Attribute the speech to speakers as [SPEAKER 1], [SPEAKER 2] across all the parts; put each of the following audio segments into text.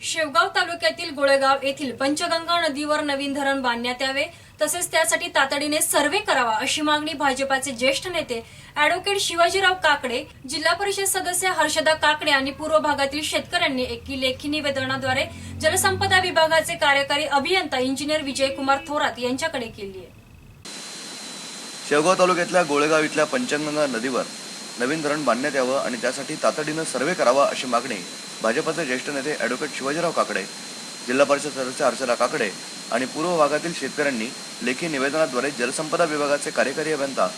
[SPEAKER 1] शेवगाव तालुक्यातील गोळेगाव येथील पंचगंगा नदीवर नवीन धरण बांधण्यात यावे तसेच त्यासाठी तातडीने सर्व्हे करावा अशी मागणी भाजपाचे ज्येष्ठ नेते अॅडव्होकेट शिवाजीराव काकडे जिल्हा परिषद सदस्य हर्षदा काकडे आणि पूर्व भागातील शेतकऱ्यांनी एकी लेखी निवेदनाद्वारे जलसंपदा विभागाचे कार्यकारी अभियंता इंजिनियर विजयकुमार थोरात यांच्याकडे केली आहे.
[SPEAKER 2] शेवगाव तालुक्यातल्या गोळेगाव इथल्या पंचगंगा नदीवर नवीन धरण बांधण्यात यावं आणि त्यासाठी तातडीनं सर्व्हे करावा अशी मागणी भाजपचे ज्येष्ठ नेते ॲडव्होकेट शिवाजीराव काकडे जिल्हा परिषद सदस्य अर्चना काकडे आणि पूर्व भागातील शेतकऱ्यांनी लेखी निवेदनाद्वारे जलसंपदा विभागाचे कार्यकारी अभियंता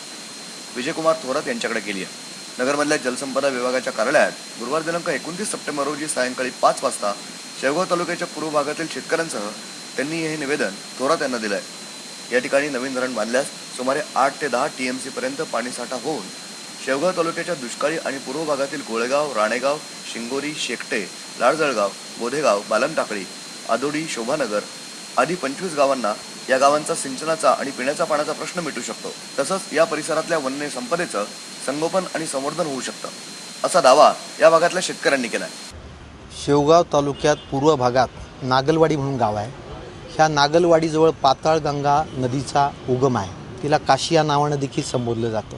[SPEAKER 2] विजयकुमार थोरात यांच्याकडे केली आहे. नगरमधल्या जलसंपदा विभागाच्या कार्यालयात गुरुवार दिनांक एकोणतीस सप्टेंबर रोजी सायंकाळी पाच वाजता शेवगाव तालुक्याच्या पूर्व भागातील शेतकऱ्यांसह त्यांनी हे निवेदन थोरात यांना दिलं आहे या ठिकाणी नवीन धरण बांधल्यास सुमारे आठ ते दहा टी एम सीपर्यंत पाणीसाठा होऊन शेवगाव तालुक्याच्या दुष्काळी आणि पूर्व भागातील गोळेगाव राणेगाव शिंगोरी शेकटे लाडजळगाव बोधेगाव बालमटाकळी आदोडी शोभानगर आदी पंचवीस गावांना या गावांचा सिंचनाचा आणि पिण्याचा पाण्याचा प्रश्न मिटू शकतो. तसंच या परिसरातल्या वन्य संपदेचं संगोपन आणि संवर्धन होऊ शकतं असा दावा या भागातल्या शेतकऱ्यांनी केला
[SPEAKER 3] शेवगाव तालुक्यात पूर्व भागात नागलवाडी म्हणून गाव आहे. ह्या नागलवाडीजवळ पाताळगंगा नदीचा उगम आहे. तिला काशी या नावानं देखील संबोधलं जातं.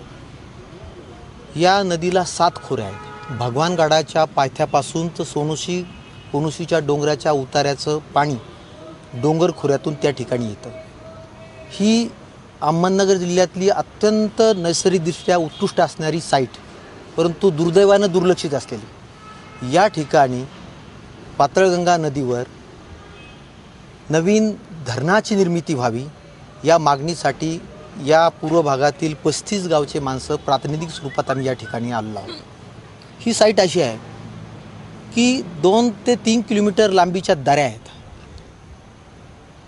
[SPEAKER 3] या नदीला सात खोऱ्या आहेत. भगवानगडाच्या पायथ्यापासून तर सोनुशी कोनुशीच्या डोंगराच्या उतार्याचं पाणी डोंगर खोऱ्यातून त्या ठिकाणी येतं. ही अहमदनगर जिल्ह्यातली अत्यंत नैसर्गिकदृष्ट्या उत्कृष्ट असणारी साईट परंतु दुर्दैवानं दुर्लक्षित असलेली. या ठिकाणी पातळगंगा नदीवर नवीन धरणाची निर्मिती व्हावी या मागणीसाठी या पूर्व भागातील पस्तीस गावचे माणसं प्रातिनिधिक स्वरूपात आम्ही या ठिकाणी आलेलो आहोत. ही साईट अशी आहे की दोन ते तीन किलोमीटर लांबीच्या दऱ्या आहेत.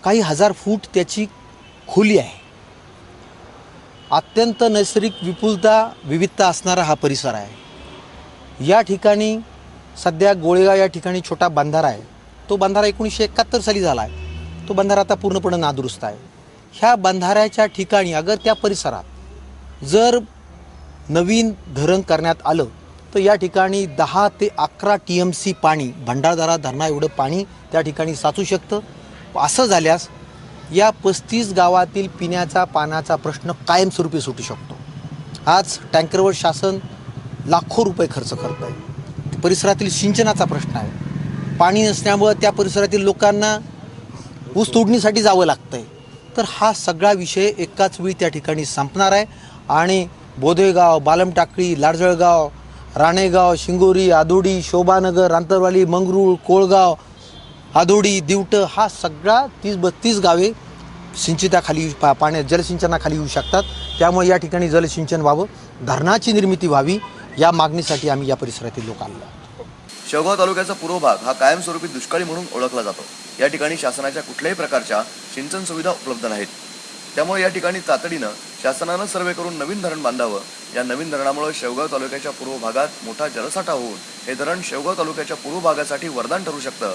[SPEAKER 3] काही हजार फूट त्याची खोली आहे. अत्यंत नैसर्गिक विपुलता विविधता असणारा हा परिसर आहे. या ठिकाणी सध्या गोळेगाव या ठिकाणी छोटा बंधारा आहे. तो बंधारा एकोणीसशे एकाहत्तर साली झाला आहे. तो बंधारा आता पूर्णपणे नादुरुस्त आहे. ह्या बंधाऱ्याच्या ठिकाणी अगर त्या परिसरात जर नवीन धरण करण्यात आलं तर या ठिकाणी दहा ते अकरा टी एम सी पाणी भंडारदारा धरणा एवढं पाणी त्या ठिकाणी साचू शकतं. असं झाल्यास या पस्तीस गावातील पिण्याचा पाण्याचा प्रश्न कायमस्वरूपी सुटू शकतो. आज टँकरवर शासन लाखो रुपये खर्च करत आहे परिसरातील सिंचनाचा प्रश्न आहे. पाणी नसल्यामुळं त्या परिसरातील लोकांना ऊस तोडणीसाठी जावं लागतं आहे तर हा सगळा विषय एकाच वेळी त्या ठिकाणी संपणार आहे. आणि बोधेगाव बालमटाकळी लाडजळगाव राणेगाव शिंगोरी आदोडी शोभानगर रांतरवाली मंगरूळ कोळगाव आदोडी दिवटं हा सगळा तीस बत्तीस गावे सिंचिताखाली पा पाण्या जलसिंचनाखाली येऊ शकतात. त्यामुळे या ठिकाणी जलसिंचन व्हावं. धरणाची निर्मिती व्हावी. या मागणीसाठी आम्ही या परिसरातील लोक आलो
[SPEAKER 2] शेवगाव तालुक्याचा पूर्व भाग हा कायमस्वरूपी दुष्काळी म्हणून ओळखला जातो. या ठिकाणी शासनाच्या कुठल्याही प्रकारच्या सिंचन सुविधा उपलब्ध नाहीत. त्यामुळे या ठिकाणी तातडीनं शासनानं सर्वे करून नवीन धरण बांधावं. या नवीन धरणामुळे शेवगाव तालुक्याच्या पूर्व भागात मोठा जलसाठा होऊन हे धरण शेवगाव तालुक्याच्या पूर्व भागासाठी वरदान ठरू शकतं.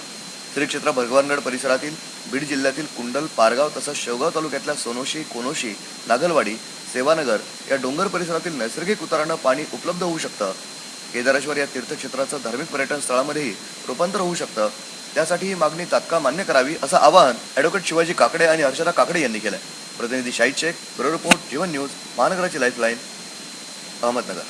[SPEAKER 2] श्री क्षेत्र भगवानगड परिसरातील बीड जिल्ह्यातील कुंडल पारगाव तसंच शेवगाव तालुक्यातल्या सोनोशी कोनोशी नागलवाडी सेवानगर या डोंगर परिसरातील नैसर्गिक उतारानं पाणी उपलब्ध होऊ शकतं. केदारेश्वर या तीर्थक्षेत्राचं धार्मिक पर्यटन स्थळामध्येही रूपांतर होऊ शकतं. त्यासाठी ही मागणी तात्काळ मान्य करावी असं आवाहन ॲडव्होकेट शिवाजी काकडे आणि हर्षदा काकडे यांनी केलं प्रतिनिधी Shahid Shaikh bureau report Jeevan news महानगराची lifeline Ahmednagar.